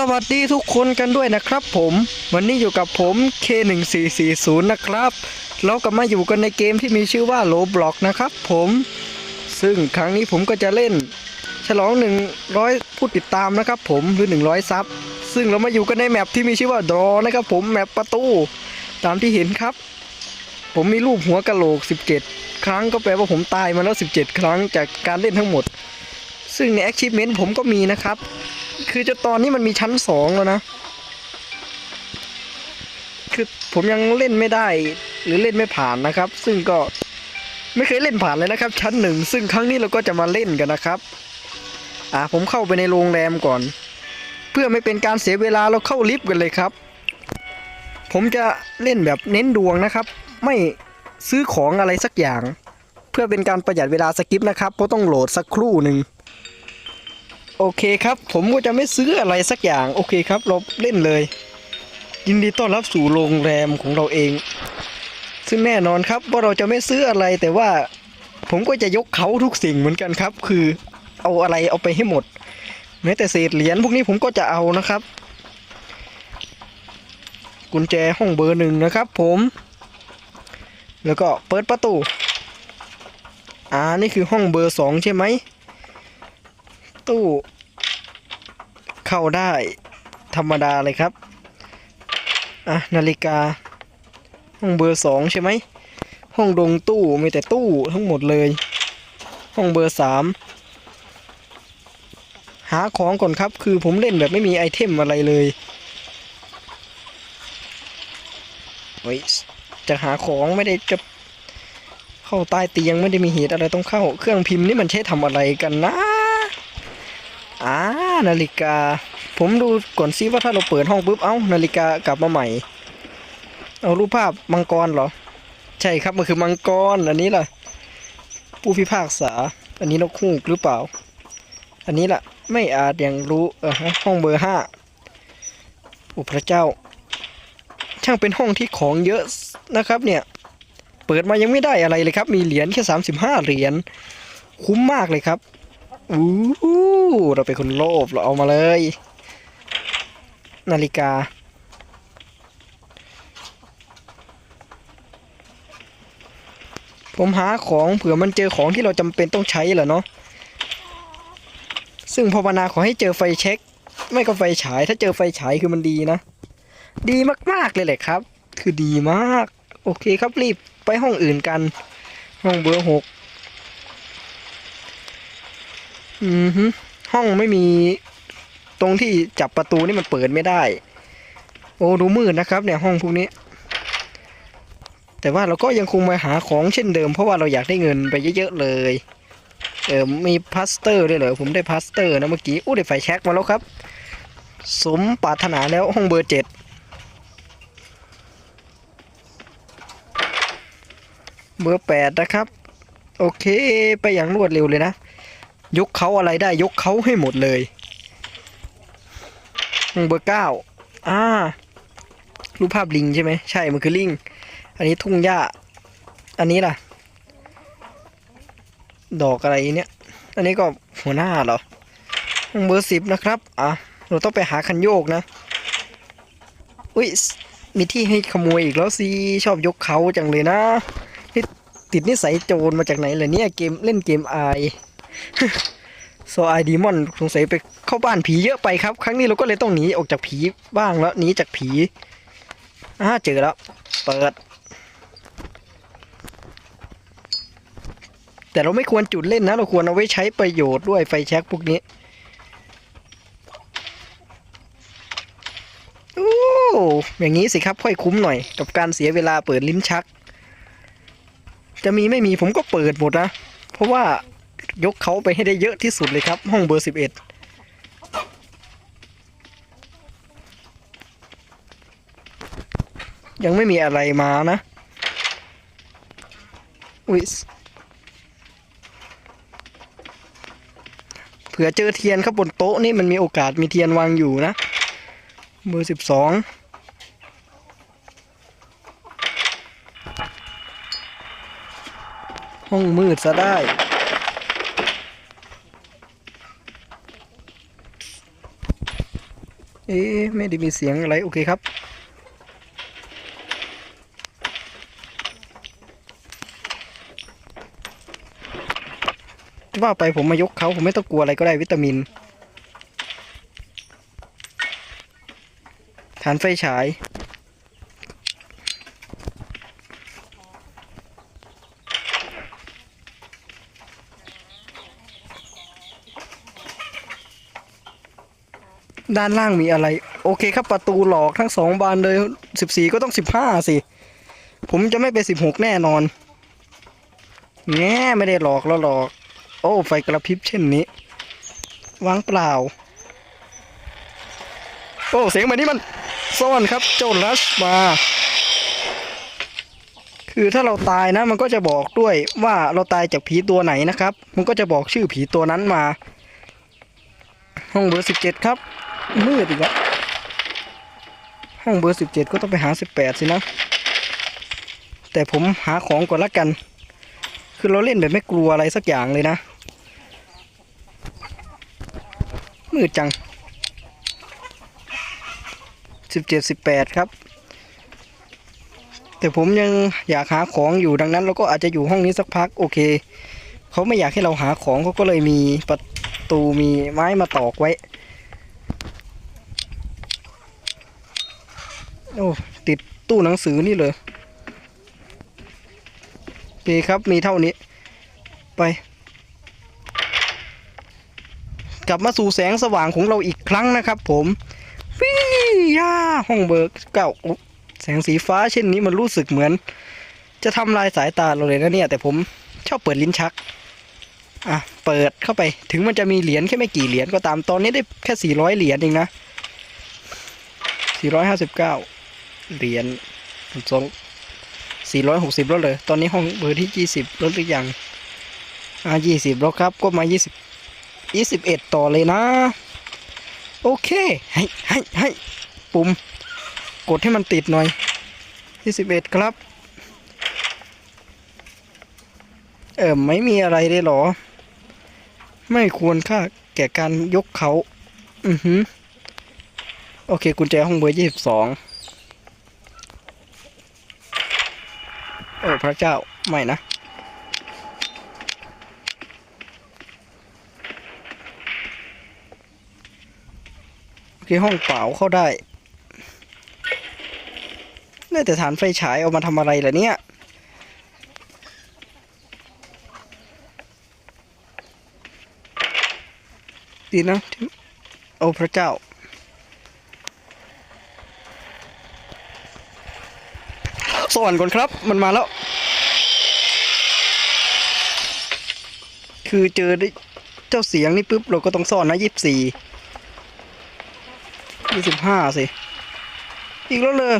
สวัสดีทุกคนกันด้วยนะครับผม วันนี้อยู่กับผม K1440 นะครับ เรากลับมาอยู่กันในเกมที่มีชื่อว่า Roblox นะครับผม ซึ่งครั้งนี้ผมก็จะเล่น ฉลอง 100 ผู้ติดตามนะครับผมหรือ 100 ซับ ซึ่งเรามาอยู่กันในแมปที่มีชื่อว่า Draw นะครับผมแมปประตู ตามที่เห็นครับ ผมมีรูปหัวกะโหลก 17 ครั้งก็แปลว่าผมตายมาแล้ว 17 ครั้งจากการเล่นทั้งหมด ซึ่งใน Achievement ผมก็มีนะครับ คือจะตอนนี้มันมีชั้นสองแล้วนะ คือผมยังเล่นไม่ได้ หรือเล่นไม่ผ่านนะครับ ซึ่งก็ไม่เคยเล่นผ่านเลยนะครับ ชั้นหนึ่งซึ่งครั้งนี้เราก็จะมาเล่นกันนะครับ อ่าผมเข้าไปในโรงแรมก่อน เพื่อไม่เป็นการเสียเวลาเราเข้าลิฟต์กันเลยครับ ผมจะเล่นแบบเน้นดวงนะครับ ไม่ซื้อของอะไรสักอย่าง เพื่อเป็นการประหยัดเวลาสกิปนะครับเพราะต้องโหลดสักครู่หนึ่ง โอเคครับ ผมก็จะไม่ซื้ออะไรสักอย่างโอเคครับ เราเล่นเลย ยินดีต้อนรับสู่โรงแรมของเราเอง ซึ่งแน่นอนครับว่าเราจะไม่ซื้ออะไรแต่ว่า ผมก็จะยกเขาทุกสิ่งเหมือนกันครับ คือเอาอะไรเอาไปให้หมดแม้แต่เศษเหรียญพวกนี้ผมก็จะเอานะครับ กุญแจห้องเบอร์หนึ่งนะครับ ผม แล้วก็เปิดประตูอ่านี่คือห้องเบอร์สองใช่ไหม ตู้ เข้าได้ธรรมดาเลยครับ อะ นาฬิกา ห้องเบอร์สองใช่ไหม ห้องดงตู้มีแต่ตู้ทั้งหมดเลย ห้องเบอร์สามหาของก่อนครับ คือผมเล่นแบบไม่มีไอเทมอะไรเลยเฮ้ยจะหาของไม่ได้จะเข้าใต้เตียงไม่ได้มีเหตุอะไรต้องเข้า เครื่องพิมพ์นี่มันใช้ทำอะไรกันนะ นาฬิกา ผมดูก่อนซิว่าถ้าเราเปิดห้องปุ๊บ เอ้า นาฬิกากลับมาใหม่ เอารูปภาพมังกรเหรอ ใช่ครับ มันคือมังกร อันนี้ล่ะ ผู้พิพากษา อันนี้นกฮูกหรือเปล่า อันนี้ล่ะ ไม่อาจยังรู้เออฮะห้องเบอร์ห้าโอ้พระเจ้า ช่างเป็นห้องที่ของเยอะนะครับ เนี่ย เปิดมายังไม่ได้อะไรเลยครับ มีเหรียญแค่สามสิบห้าเหรียญ คุ้มมากเลยครับ อู้หูเราเป็นคนโลภเราเอามาเลย นาฬิกา ผมหาของเผื่อมันเจอของที่เราจำเป็นต้องใช้แหละเนาะซึ่งภาวนาขอให้เจอไฟเช็ค ไม่ก็ไฟฉาย ถ้าเจอไฟฉายคือมันดีนะ ดีมากๆเลยแหละครับ คือดีมาก โอเคครับรีบไปห้องอื่นกัน ห้องเบอร์หก อือฮึห้องไม่มีตรงที่จับประตูนี่มันเปิดไม่ได้ โอ้ดูมืดนะครับ เนี่ยห้องพวกนี้ แต่ว่าเราก็ยังคงมาหาของเช่นเดิม เพราะว่าเราอยากได้เงินไปเยอะๆเลย เออมีพลาสเตอร์ด้วยเหรอผมได้พลาสเตอร์นะเมื่อกี้อู้ได้ไฟแช็กมาแล้วครับ สมปรารถนาแล้วห้องเบอร์เจ็ดเบอร์แปดนะครับ โอเค ไปอย่างรวดเร็วเลยนะ ยกเขาอะไรได้ยกเขาให้หมดเลยห้องเบอร์เก้าอ่ารูปภาพลิงใช่ไหมใช่มันคือลิง อันนี้ทุ่งหญ้า อันนี้ล่ะ ดอกอะไรเนี่ยอันนี้ก็หัวหน้าเหรอห้องเบอร์สิบนะครับ อะ เราต้องไปหาคันโยกนะ อุ้ย มีที่ให้ขโมยอีกแล้วสิ ชอบยกเขาจังเลยนะ ติดนิสัยโจรมาจากไหนเลยเนี่ย เกมเล่นเกมไอ โซไอดีมอนสงสัยไปเข้าบ้านผีเยอะไปครับ ครั้งนี้เราก็เลยต้องหนีออกจากผีบ้างแล้วหนีจากผีอ่าเจอแล้ว เปิด แต่เราไม่ควรจุดเล่นนะ เราควรเอาไว้ใช้ประโยชน์ด้วยไฟแช็กพวกนี้โอ้อย่างนี้สิครับค่อยคุ้มหน่อย กับการเสียเวลาเปิดลิ้นชัก จะมีไม่มีผมก็เปิดหมดนะ เพราะว่า ยกเขาไปให้ได้เยอะที่สุดเลยครับ ห้องเบอร์สิบเอ็ดยังไม่มีอะไรมานะอุ๊ยเผื่อเจอเทียนครับบนโต๊ะนี่มันมีโอกาสมีเทียนวางอยู่นะ เบอร์สิบสองห้องมืดซะได้ เอ๊ะไม่ได้มีเสียงอะไร โอเคครับ ว่าไปผมมายกเขาผมไม่ต้องกลัวอะไรก็ได้วิตามิน ฐานไฟฉาย ด้านล่างมีอะไร โอเคครับประตูหลอกทั้งสองบานเลยสิบสี่ก็ต้องสิบห้าสิ ผมจะไม่ไปสิบหกแน่นอนแง่ไม่ได้หลอกแล้วหลอก โอ้ ไฟกระพริบเช่นนี้วางเปล่า โอ้ เสียงแบบนี้มันซ่อนครับเจ้าลัสมา คือถ้าเราตายนะ มันก็จะบอกด้วยว่าเราตายจากผีตัวไหนนะครับ มันก็จะบอกชื่อผีตัวนั้นมา ห้องเบอร์สิบเจ็ดครับ มืดอีกแล้วห้องเบอร์สิบเจ็ดก็ต้องไปหาสิบแปดสินะ แต่ผมหาของก่อนละกัน คือเราเล่นแบบไม่กลัวอะไรสักอย่างเลยนะ มืดจังสิบเจ็ดสิบแปดครับ แต่ผมยังอยากหาของอยู่ดังนั้น เราก็อาจจะอยู่ห้องนี้สักพักโอเค เขาไม่อยากให้เราหาของเขาก็เลยมีประตูมีไม้มาตอกไว้ โอ้ติดตู้หนังสือนี่เลยโอเครับมีเท่านี้ ไป กลับมาสู่แสงสว่างของเราอีกครั้งนะครับ ผมวิย่าห้องเบิร์กเก่าแสงสีฟ้าเช่นนี้มันรู้สึกเหมือน จะทำลายสายตาเราเลยนะเนี่ย แต่ผมชอบเปิดลิ้นชักอะเปิดเข้าไปถึงมันจะมีเหรียญแค่ไม่กี่เหรียญก็ตามตอนนี้ได้แค่400เหรียญเองนะ459เเหรียญสอง460แล้วเลย ตอนนี้ห้องเบอร์ที่20ลดหรือยังอ่า20แล้วครับ ก็มา20 21ต่อเลยนะ โอเค ให้ให้ให้ปุ่ม กดให้มันติดหน่อย21ครับ เออไม่มีอะไรเลยหรอ ไม่ควรค่าแก่การยกเขา อือหือ โอเค กุญแจห้องเบอร์ยี่สิบสอง อ้พระเจ้าไม่นะโอเคห้องเปล่าเข้าได้ได้แต่ฐานไฟฉายเอามาทำอะไรล่ะเนี่ยดีนะโอ้พระเจ้า สวรรค์ก่อนครับ มันมาแล้ว คือเจอได้เจ้าเสียงนี่ปุ๊บเราก็ต้องซ่อนนะยี่สิบสี่ยี่สิบห้าสิ อีกแล้วเลย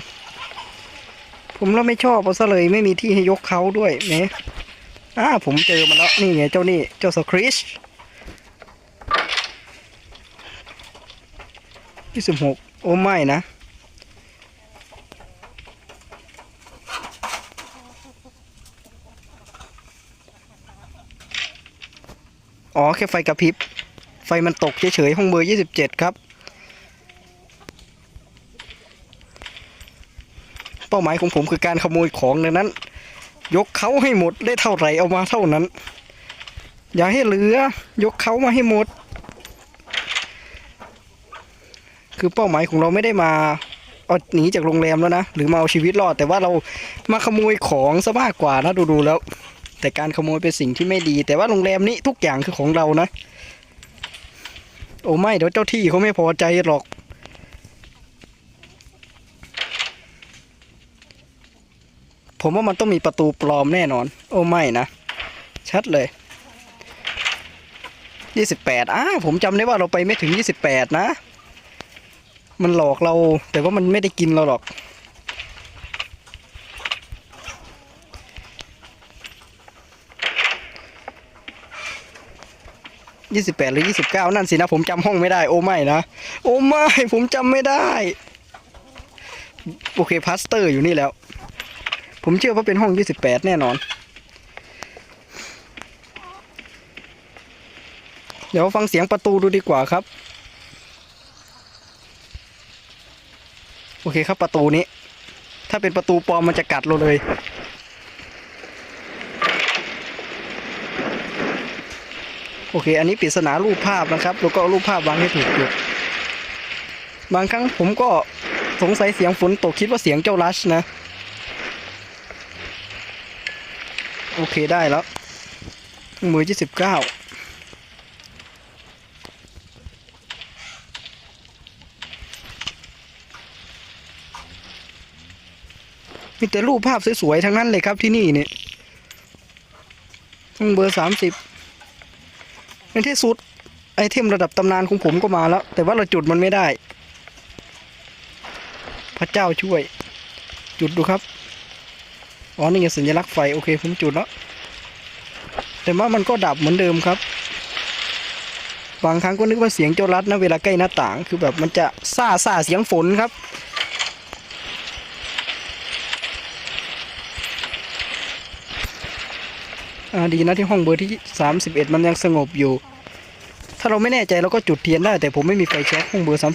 ผมเราไม่ชอบเอาซะเลยไม่มีที่ให้ยกเขาด้วยแหมอ่าผมเจอมันแล้ว นี่ไงเจ้านี่ เจ้าสคริชยี่สิบหกโอ้ไม่นะ อ๋อ แค่ไฟกระพริบ ไฟมันตกเฉยๆ ห้องเบอร์ยี่สิบเจ็ดครับ เป้าหมายของผมคือการขโมยของดังนั้น ยกเขาให้หมดได้เท่าไหร่เอามาเท่านั้น อย่าให้เหลือ ยกเขามาให้หมด คือเป้าหมายของเราไม่ได้มาเอาหนีจากโรงแรมแล้วนะ หรือมาเอาชีวิตรอด แต่ว่าเรามาขโมยของซะมากกว่านะดูๆแล้ว แต่การขโมยเป็นสิ่งที่ไม่ดี แต่ว่าโรงแรมนี้ทุกอย่างคือของเรานะ โอ้ไม่เดี๋ยวเจ้าที่เขาไม่พอใจหรอก ผมว่ามันต้องมีประตูปลอมแน่นอน โอ้ไม่นะ ชัดเลยยี่สิบแปดอ้าผมจำได้ว่าเราไปไม่ถึงยี่สิบแปดนะ มันหลอกเราแต่ว่ามันไม่ได้กินเราหรอก ยี่สิบแปดหรือยี่สิบเก้านั่นสินะผมจำห้องไม่ได้โอ้ไม่นะโอ้ไม่ผมจำไม่ได้ โอเคพาสเตอร์อยู่นี่แล้ว ผมเชื่อว่าเป็นห้องยี่สิบแปดแน่นอน เดี๋ยวฟังเสียงประตูดูดีกว่าครับ โอเคครับประตูนี้ ถ้าเป็นประตูปลอมมันจะกัดเราเลย โอเค อันนี้ปริศนารูปภาพนะครับ แล้วก็รูปภาพวางให้ถูกจุดบางครั้งผมก็สงสัยเสียงฝนตกคิดว่าเสียงเจ้ารัชนะ โอเคได้แล้วเครื่องมือที่สิบเก้ามีแต่รูปภาพสวยๆทั้งนั้นเลยครับที่นี่เนี่ยห้งเบอร์สามสิบ ในที่สุดไอเทมระดับตำนานของผมก็มาแล้ว แต่ว่าเราจุดมันไม่ได้ พระเจ้าช่วย จุดดูครับอ๋อนี่ไงสัญลักษณ์ไฟโอเคผมจุดแล้วแต่ว่ามันก็ดับเหมือนเดิมครับบางครั้งก็นึกว่าเสียงเจ้ารัดนะเวลาใกล้หน้าต่าง คือแบบมันจะซาซาเสียงฝนครับ อ่า ดีนะที่ห้องเบอร์ที่ 31 มันยังสงบอยู่ ถ้าเราไม่แน่ใจเราก็จุดเทียนได้ แต่ผมไม่มีไฟแช็กห้องเบอร์ 32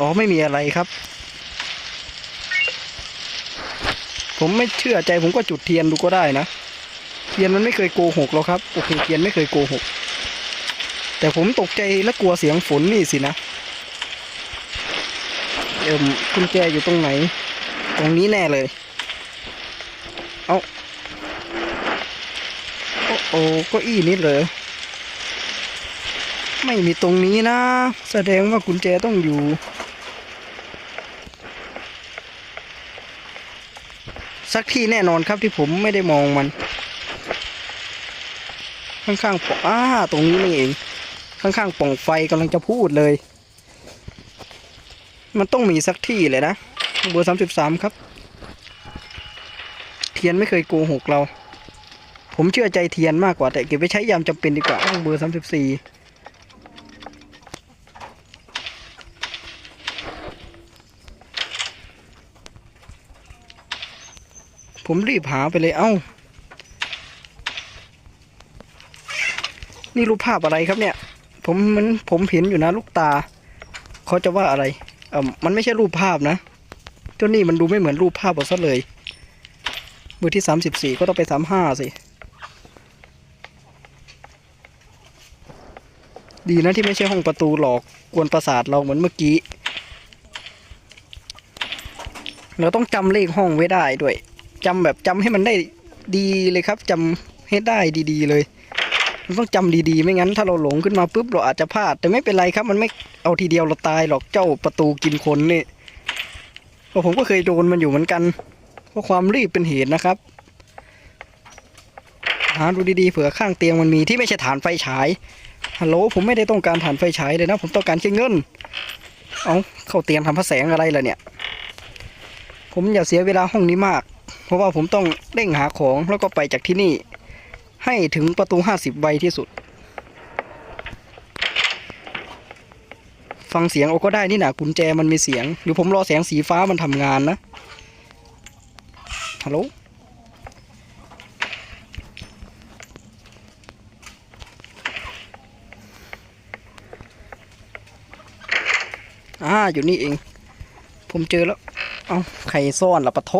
อ๋อไม่มีอะไรครับ ผมไม่เชื่อใจผมก็จุดเทียนดูก็ได้นะ เทียนมันไม่เคยโกหกหรอกครับ โอเคเทียนไม่เคยโกหก แต่ผมตกใจและกลัวเสียงฝนนี่สินะเอิมกุญแจอยู่ตรงไหน ตรงนี้แน่เลย เอาโอ้โอ้ก็อี้นี้เหรอไม่มีตรงนี้นะ แสดงว่ากุญแจต้องอยู่สักที่แน่นอนครับที่ผมไม่ได้มองมัน ข้างๆปออ้าตรงนี้นี่เอง ข้างๆปล่องไฟกำลังจะพูดเลย มันต้องมีสักที่เลยนะเบอร์สามสิบสามครับ เทียนไม่เคยโกหกเรา ผมเชื่อใจเทียนมากกว่า แต่เก็บไว้ใช้ยามจำเป็นดีกว่าเบอร์สามสิบสี่ผมรีบหาไปเลย เอ้า นี่รูปภาพอะไรครับเนี่ย ผมมันผมเห็นอยู่นะลูกตาเขาจะว่าอะไรเออมันไม่ใช่รูปภาพนะเจ้านี่มันดูไม่เหมือนรูปภาพเอาซะเลยเบอร์ที่สามสิบสี่ก็ต้องไปสามห้าสิดีนะที่ไม่ใช่ห้องประตูหลอกกวนประสาทเราเหมือนเมื่อกี้ เราต้องจำเลขห้องไว้ได้ด้วยจำแบบจำให้มันได้ดีเลยครับจำให้ได้ดี ๆ เลย เราต้องจำดีๆ ไม่งั้นถ้าเราหลงขึ้นมาปุ๊บเราอาจจะพลาด แต่ไม่เป็นไรครับ มันไม่เอาทีเดียวเราตายหรอกเจ้าประตูกินคนนี่เพราะผมก็เคยโดนมันอยู่เหมือนกันเพราะความรีบเป็นเหตุนะครับหาดูดีๆเผื่อข้างเตียงมันมีที่ไม่ใช่ฐานไฟฉายฮัลโหลผมไม่ได้ต้องการฐานไฟฉายเลยนะ ผมต้องการแค่เงินเอาเข้าเตียงทำพระแสงอะไรล่ะเนี่ย ผมอย่าเสียเวลาห้องนี้มาก เพราะว่าผมต้องเร่งหาของแล้วก็ไปจากที่นี่ ให้ถึงประตูห้าสิบไวที่สุด ฟังเสียงเอาก็ได้นี่นะกุญแจมันมีเสียงหรือผมรอแสงสีฟ้ามันทำงานนะ ฮัลโหลอ่าอยู่นี่เอง ผมเจอแล้ว เอาไข่ซ่อนละปะโท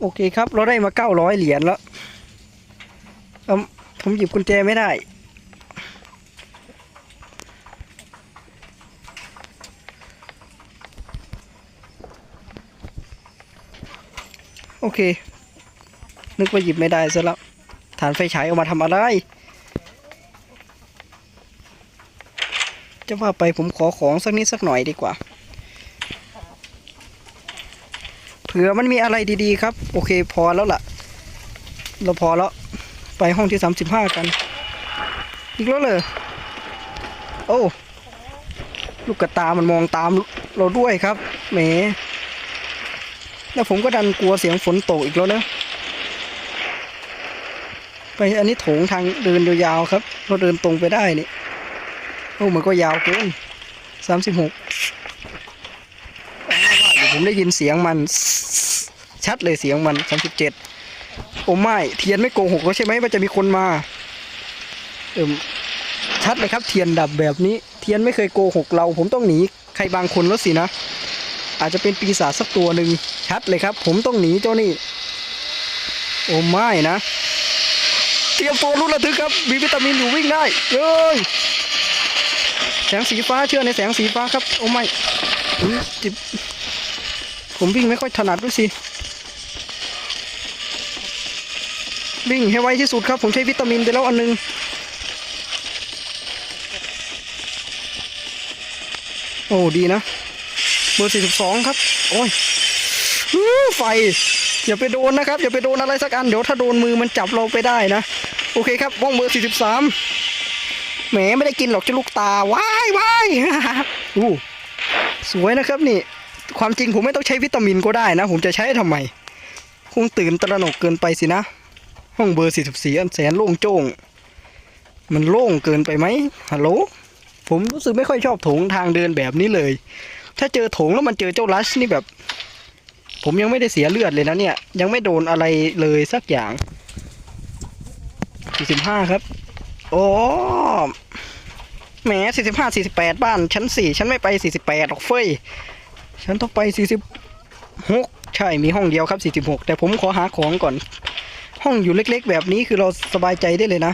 โอเคครับ เราได้มาเก้าร้อยเหรียญแล้ว ผมหยิบกุญแจไม่ได้ โอเค นึกว่าหยิบไม่ได้ซะแล้วฐานไฟฉายเอามาทำอะไร จะว่าไปผมขอของสักนิดสักหน่อยดีกว่า เผื่อมันมีอะไรดีๆครับ โอเคพอแล้วล่ะ เราพอแล้ว ไปห้องที่สามสิบห้ากัน อีกแล้วเลยโอ้ลูกกระตามันมองตามเราด้วยครับแหมแล้วผมก็ดันกลัวเสียงฝนตกอีกแล้วนะไปอันนี้โถงทางเดินยาวๆครับ เราเดินตรงไปได้นี่โอ้มันก็ยาวเกินสามสิบหกผมได้ยินเสียงมัน ชัดเลยเสียงมันสามสิบเจ็ด โอ้ไม่เทียนไม่โกหกแล้วใช่ไหมว่าจะมีคนมาเอิมชัดเลยครับเทียนดับแบบนี้ เทียนไม่เคยโกหกเรา ผมต้องหนีใครบางคนแล้วสินะ อาจจะเป็นปีศาจสักตัวหนึ่งชัดเลยครับ ผมต้องหนีเจ้านี่ โอ้ไม่นะ เตรียมตัวรุ่นระทึกครับมีวิตามินอยู่วิ่งได้เย้ยแสงสีฟ้าเชื่อในแสงสีฟ้าครับ โอ้ไม่จิบผมวิ่งไม่ค่อยถนัดด้วยสิ วิ่งให้ไวที่สุดครับ ผมใช้วิตามินไปแล้วอันนึงโอ้ดีนะเบอร์สี่สิบสองครับ โอ้ยอไฟ อย่าไปโดนนะครับ อย่าไปโดนอะไรสักอัน เดี๋ยวถ้าโดนมือมันจับเราไปได้นะ โอเคครับว่องเบอร์สี่สิบสามแหมไม่ได้กินหรอกจะลูกตาว้ายว้ายอู้สวยนะครับนี่ ความจริงผมไม่ต้องใช้วิตามินก็ได้นะ ผมจะใช้ทำไม คงตื่นตระหนกเกินไปสินะ ห้องเบอร์44อันแสนโล่งโจ้ง มันโล่งเกินไปไหมฮัลโหลผมรู้สึกไม่ค่อยชอบโถงทางเดินแบบนี้เลย ถ้าเจอโถงแล้วมันเจอเจ้าลัชนี่แบบ ผมยังไม่ได้เสียเลือดเลยนะเนี่ย ยังไม่โดนอะไรเลยสักอย่าง45ครับโอ้แหม45 48บ้าน ชั้น4ฉันไม่ไป48หรอกเฟ้ย ฉันต้องไป46ใช่มีห้องเดียวครับ46แต่ผมขอหาของก่อน ห้องอยู่เล็กๆ แบบนี้คือเราสบายใจได้เลยนะ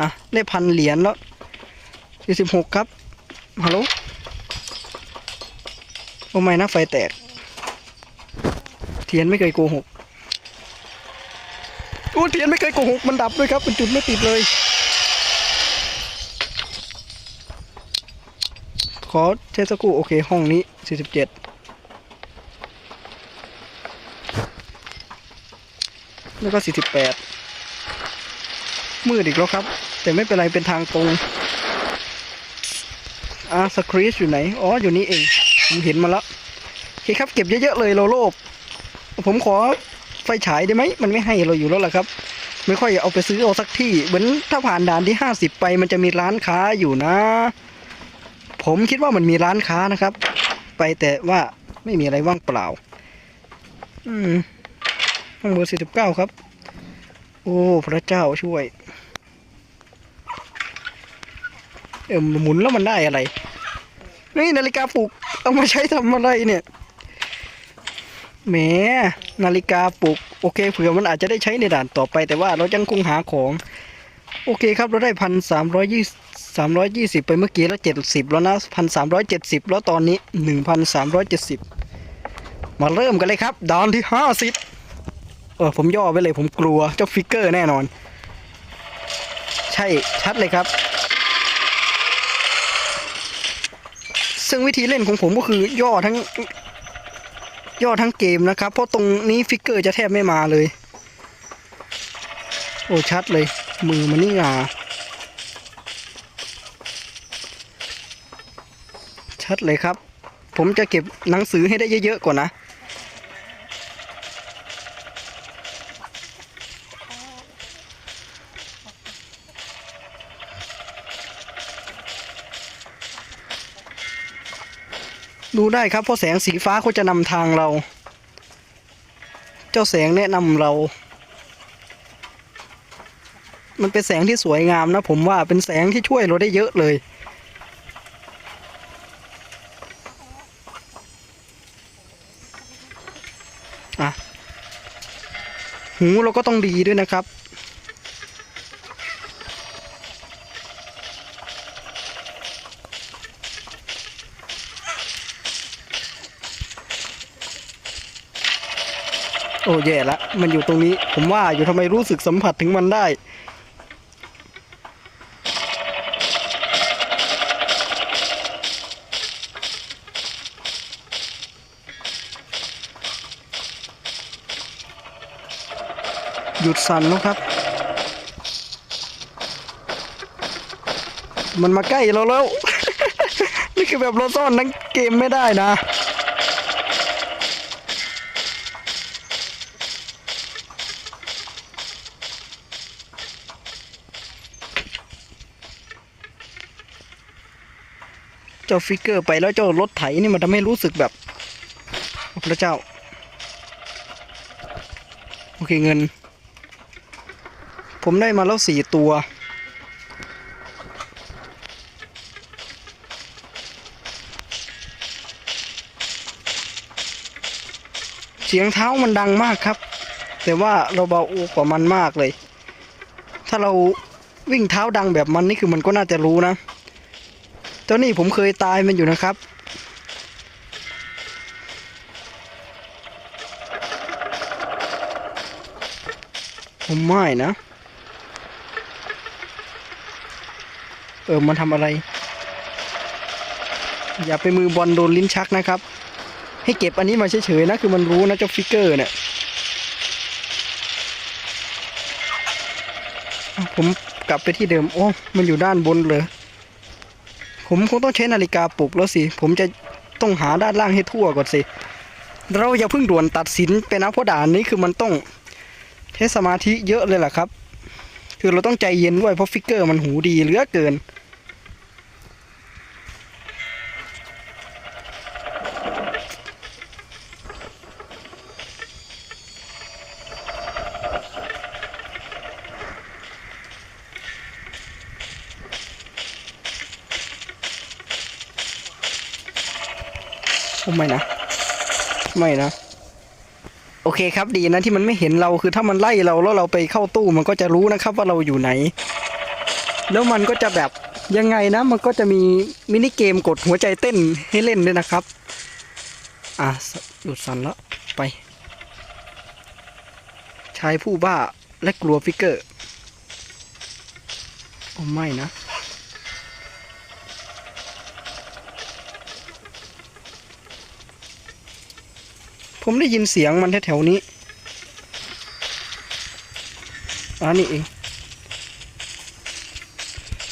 อะ ได้พันเหรียญแล้วสี่สิบหกครับ ฮัลโหลโอ้ไม่นะไฟแตก เทียนไม่เคยโกหกโอ้เทียนไม่เคยโกหกมันดับด้วยครับมันจุดไม่ติดเลย ขอเทสกูโอเคห้องนี้สี่สิบเจ็ด แล้วก็48มืดอีกแล้วครับ แต่ไม่เป็นไรเป็นทางตรงอ่าสครีสอยู่ไหน อ๋อ อยู่นี่เอง ผมเห็นมาแล้วโอเคครับ เก็บเยอะๆเลยเราโลภผมขอไฟฉายได้ไหม มันไม่ให้เราอยู่แล้วล่ะครับ ไม่ค่อยเอาไปซื้อเอาสักที่ เหมือนถ้าผ่านด่านที่50ไป มันจะมีร้านค้าอยู่นะ ผมคิดว่ามันมีร้านค้านะครับ ไปแต่ว่าไม่มีอะไรว่างเปล่า อืม ห้องเบอร์สี่สิบเก้าครับ โอ้พระเจ้าช่วย เออหมุนแล้วมันได้อะไร นี่นาฬิกาปลุกเอามาใช้ทำอะไรเนี่ยแหมนาฬิกาปลุกโอเคเผื่อมันอาจจะได้ใช้ในด่านต่อไปแต่ว่าเรายังคงหาของ โอเคครับเราได้พันสามร้อยยี่สามร้อยยี่สิบไปเมื่อกี้แล้วเจ็ดสิบแล้วนะพันสามร้อยเจ็ดสิบแล้วตอนนี้หนึ่งพันสามร้อยเจ็ดสิบมาเริ่มกันเลยครับด่านที่ห้าสิบ เออผมย่อไว้เลยผมกลัวเจ้าฟิกเกอร์แน่นอน ใช่ชัดเลยครับ ซึ่งวิธีเล่นของผมก็คือย่อทั้ง ย่อทั้งเกมนะครับ เพราะตรงนี้ฟิกเกอร์จะแทบไม่มาเลย โอ้ชัดเลย มือมันนี่งาชัดเลยครับ ผมจะเก็บหนังสือให้ได้เยอะๆก่อนนะ ดูได้ครับ เพราะแสงสีฟ้าเขาจะนำทางเรา เจ้าแสงแนะนำเรา มันเป็นแสงที่สวยงามนะผมว่าเป็นแสงที่ช่วยเราได้เยอะเลย อะ หูเราก็ต้องดีด้วยนะครับ อ้แย่ละมันอยู่ตรงนี้ ผมว่าอยู่ทำไมรู้สึกสัมผัสถึงมันได้ หยุดสั่นแล้วครับ มันมาใกล้เราแล้ว นี่คือแบบเราซ่อนทั้งเกมไม่ได้นะ จ้าฟิกเกอร์ไปแล้วเจ้ารถไถนี่มันทำให้รู้สึกแบบพระเจ้า โอเคเงิน ผมได้มาแล้วสี่ตัว เสียงเท้ามันดังมากครับ แต่ว่าเราเบาอกว่ามันมากเลย ถ้าเราวิ่งเท้าดังแบบมันนี่คือมันก็น่าจะรู้นะ เจ้านี่ผมเคยตายมันอยู่นะครับ ผมไม่นะ เออ มันทำอะไร อย่าไปมือบอลโดนลิ้นชักนะครับ ให้เก็บอันนี้มาเฉยๆนะ คือมันรู้นะเจ้าฟิกเกอร์เนี่ย ผมกลับไปที่เดิม โอ้ มันอยู่ด้านบนเลย ผมคงต้องใช้นาฬิกาปลุกแล้วสิ ผมจะต้องหาด้านล่างให้ทั่วก่อนสิ เราอย่าเพิ่งด่วนตัดสินไปนะเพราะด่านนี้คือมันต้องใช้สมาธิเยอะเลยล่ะครับ คือเราต้องใจเย็นด้วยเพราะฟิกเกอร์มันหูดีเหลือเกิน ไม่นะ โอเคครับดีนะที่มันไม่เห็นเราคือถ้ามันไล่เราแล้วเราไปเข้าตู้มันก็จะรู้นะครับว่าเราอยู่ไหน แล้วมันก็จะแบบยังไงนะ มันก็จะมีมินิเกมกดหัวใจเต้นให้เล่นด้วยนะครับ อะหยุดสั่นแล้วไปชายผู้บ้าและกลัวฟิกเกอร์โอ้ไม่นะ ผมได้ยินเสียงมันแถวๆนี้อ่านี่เอง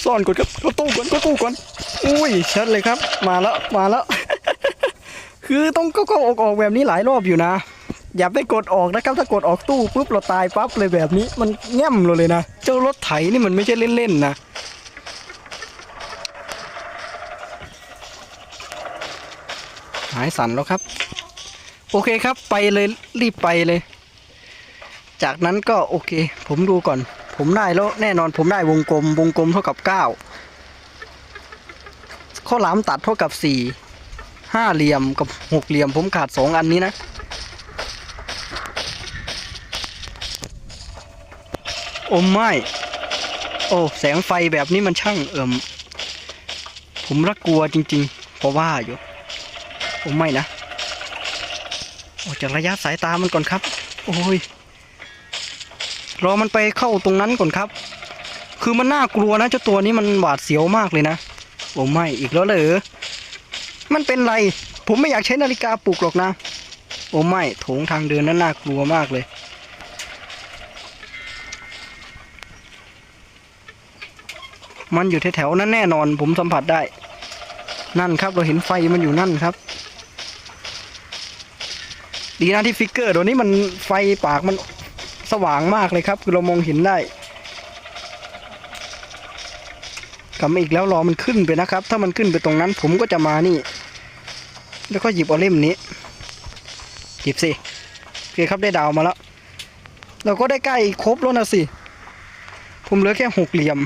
ซ่อนก่อนครับก็ตู้ก่อนก็ตู้ก่อนอุ้ยชัดเลยครับ มาแล้วมาแล้ว คือต้องก็ก็ออกออกแบบนี้หลายรอบอยู่นะ อย่าไปกดออกนะครับ ถ้ากดออกตู้ปุ๊บเราตายปั๊บเลยแบบนี้ มันแง่มเราเลยนะ เจ้ารถไถนี่มันไม่ใช่เล่นๆนะหายสั่นแล้วครับ โอเคครับไปเลยรีบไปเลย จากนั้นก็โอเค ผมดูก่อน ผมได้แล้วแน่นอนผมได้วงกลม วงกลมเท่ากับเก้าข้อหลามตัดเท่ากับสี่ห้าเหลี่ยมกับหกเหลี่ยม ผมขาดสองอันนี้นะโอ้ไม่ โอ้แสงไฟแบบนี้มันช่างเอิมผมรักกลัวจริงๆ เพราะว่าอยู่ โอ้ไม่นะ ออกจากระยะสายตามันก่อนครับ โอ้ยรอมันไปเข้าตรงนั้นก่อนครับ คือมันน่ากลัวนะเจ้าตัวนี้มันหวาดเสียวมากเลยนะโอ้ไม่อีกแล้วเหรอมันเป็นไร ผมไม่อยากใช้นาฬิกาปลุกหรอกนะ โอ้ไม่โถงทางเดินนั้นน่ากลัวมากเลยมันอยู่แถวๆนั้นแน่นอนผมสัมผัสได้ นั่นครับเราเห็นไฟมันอยู่นั่นครับ ดีนะที่ฟิกเกอร์ตัวนี้มันไฟปากมันสว่างมากเลยครับ คือเรามองเห็นได้กลับมาอีกแล้วรอมันขึ้นไปนะครับ ถ้ามันขึ้นไปตรงนั้น ผมก็จะมานี่ แล้วก็หยิบเอาเล่มนี้หยิบสิโอเคครับได้ดาวมาแล้ว เราก็ได้ใกล้ครบแล้วนะสิ ผมเหลือแค่หกเหลี่ยม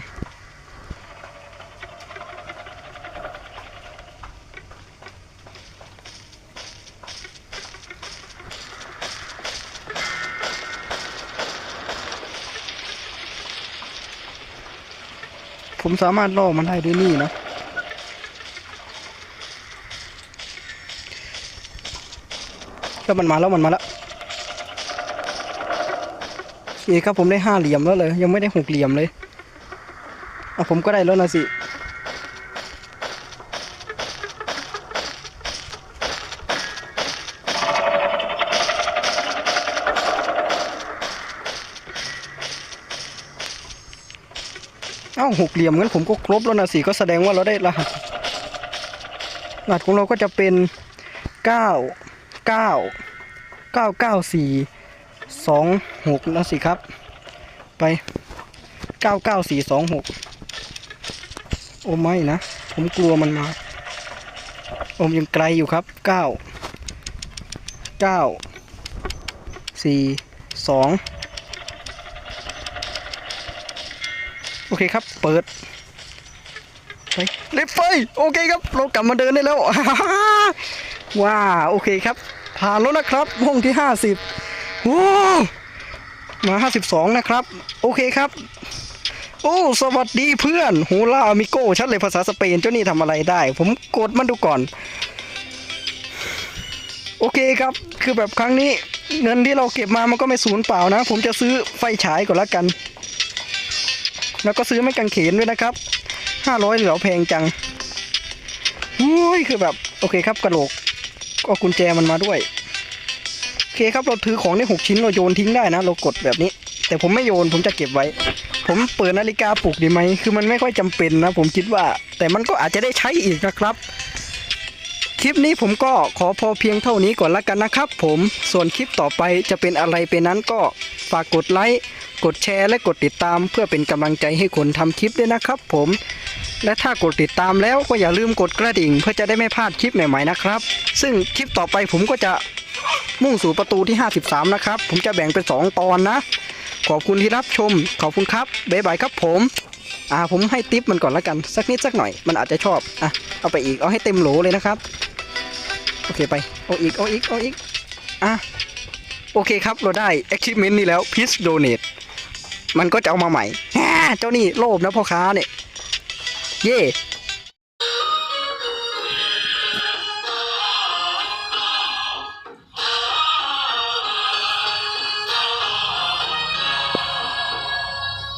สามารถล่อมันได้ด้วยนี่นะแล้วมันมาแล้วมันมาแล้วนี่ครับผมได้ห้าเหลี่ยมแล้วเลย ยังไม่ได้หกเหลี่ยมเลยอะผมก็ได้แล้วนะสิ เอ้าหกเหลี่ยมงั้นผมก็ครบแล้วนะสิก็แสดงว่าเราได้รหัส รหัสของเราก็จะเป็นเก้าเก้าเก้าเก้าสี่สองหกนะสิครับ ไปเก้าเก้าสี่สองหกโอ้ไม่นะ ผมกลัวมันมาโอมยังไกลอยู่ครับเก้าเก้าสี่สอง โอเคครับ เปิดไปเล็บไฟโอเคครับ เรากลับมาเดินได้แล้วว้าโอเคครับ ผ่านแล้วนะครับ ห้องที่ห้าสิบว้มาห้าสิบสองนะครับ โอเคครับ โอ้ สวัสดีเพื่อนโฮล่าอมิโก้ชัดเลยภาษาสเปนเจ้านี่ทำอะไรได้ ผมกดมันดูก่อน โอเคครับ คือแบบครั้งนี้ เงินที่เราเก็บมามันก็ไม่สูญเปล่านะ ผมจะซื้อไฟฉายก่อนละกัน แล้วก็ซื้อไม้กางเขนด้วยนะครับห้าร้อยเหลือแพงจังอุ้ยคือแบบโอเคครับกระโหลกก็กุญแจมันมาด้วยโอเคครับเราถือของได้หกชิ้นเราโยนทิ้งได้นะ เรากดแบบนี้ แต่ผมไม่โยนผมจะเก็บไว้ ผมเปิดนาฬิกาปลุกดีไหมคือมันไม่ค่อยจำเป็นนะ ผมคิดว่า แต่มันก็อาจจะได้ใช้อีกนะครับคลิปนี้ผมก็ขอพอเพียงเท่านี้ก่อนละกันนะครับ ผมส่วนคลิปต่อไปจะเป็นอะไรเป็นนั้นก็ฝากกดไลค์ กดแชร์และกดติดตาม เพื่อเป็นกำลังใจให้คนทำคลิปด้วยนะครับ ผม และถ้ากดติดตามแล้วก็อย่าลืมกดกระดิ่ง เพื่อจะได้ไม่พลาดคลิปใหม่ๆนะครับ ซึ่งคลิปต่อไปผมก็จะมุ่งสู่ประตูที่ 53 นะครับ ผมจะแบ่งเป็น 2 ตอนนะ ขอบคุณที่รับชม ขอบคุณครับ บ๊ายบายครับผม อ่า ผมให้ติปมันก่อนละกัน สักนิดสักหน่อย มันอาจจะชอบ อะ เอาไปอีก เอาให้เต็มโหลเลยนะครับ โอเคไป เอาอีก เอาอีก เอาอีก อะ โอเคครับ เราได้ achievement นี่แล้ว please donate มันก็จะเอามาใหม่เจ้านี่โลภนะพ่อค้าเนี่ย เย่